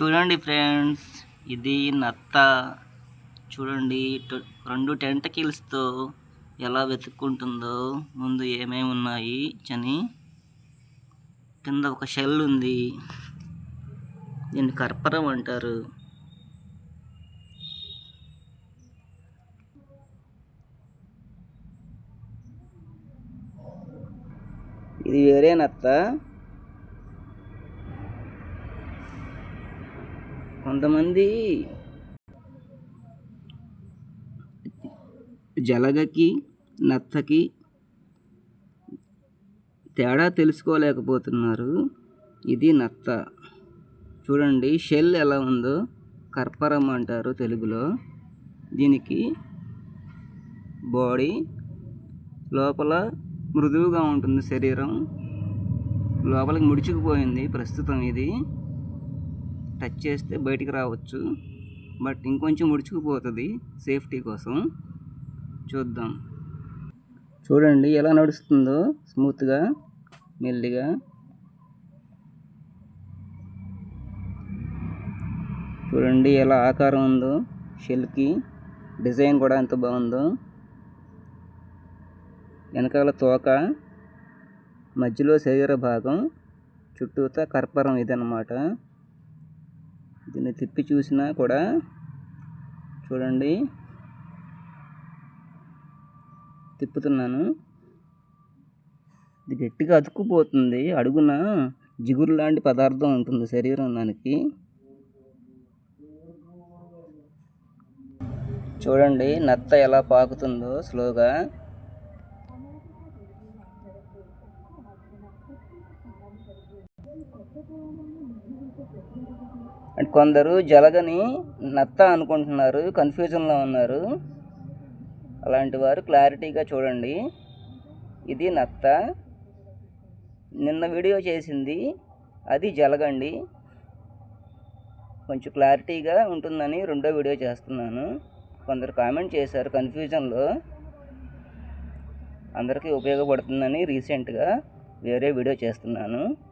చూడండి ఫ్రెండ్స్ ఇది నత్త. చూడండి రెండు టెంటకిల్స్తో ఎలా వెతుక్కుంటుందో. ముందు ఏమేమి ఉన్నాయి? చని. కింద ఒక షెల్ ఉంది. దీన్ని కర్పరం అంటారు. ఇది వేరే నత్త. కొంతమంది జలగకి నత్తకి తేడా తెలుసుకోలేకపోతున్నారు. ఇది నత్త. చూడండి షెల్ ఎలా ఉందో కర్పరం అంటారు తెలుగులో. దీనికి బాడీ లోపల మృదువుగా ఉంటుంది శరీరం. లోపలికి ముడుచుకుపోయింది ప్రస్తుతం ఇది. టచ్ చేస్తే బయటికి రావచ్చు. బట్ ఇంకొంచెం ముడుచుకుపోతుంది సేఫ్టీ కోసం. చూద్దాం. చూడండి ఎలా నడుస్తుందో స్మూత్గా మెల్లిగా. చూడండి ఎలా ఆకారం ఉందో షెల్కి డిజైన్ కూడా ఎంత బాగుందో. వెనకాల తోక మధ్యలో శరీర భాగం చుట్టూతా కర్పరం ఇదన్నమాట. దీన్ని తిప్పి చూసినా కూడా చూడండి. తిప్పుతున్నాను. ఇది గట్టిగా అతుక్కుపోతుంది. అడుగున జిగురు లాంటి పదార్థం ఉంటుంది శరీరం దానికి. చూడండి నత్త ఎలా పాకుతుందో స్లోగా. అండ్ కొందరు జలగని నత్త అనుకుంటున్నారు కన్ఫ్యూజన్లో ఉన్నారు. అలాంటి వారు క్లారిటీగా చూడండి. ఇది నత్త. నిన్న వీడియో చేసింది అది జలగండి. కొంచెం క్లారిటీగా ఉంటుందని రెండో వీడియో చేస్తున్నాను. కొందరు కామెంట్ చేశారు కన్ఫ్యూజన్లో. అందరికీ ఉపయోగపడుతుందని రీసెంట్గా వేరే వీడియో చేస్తున్నాను.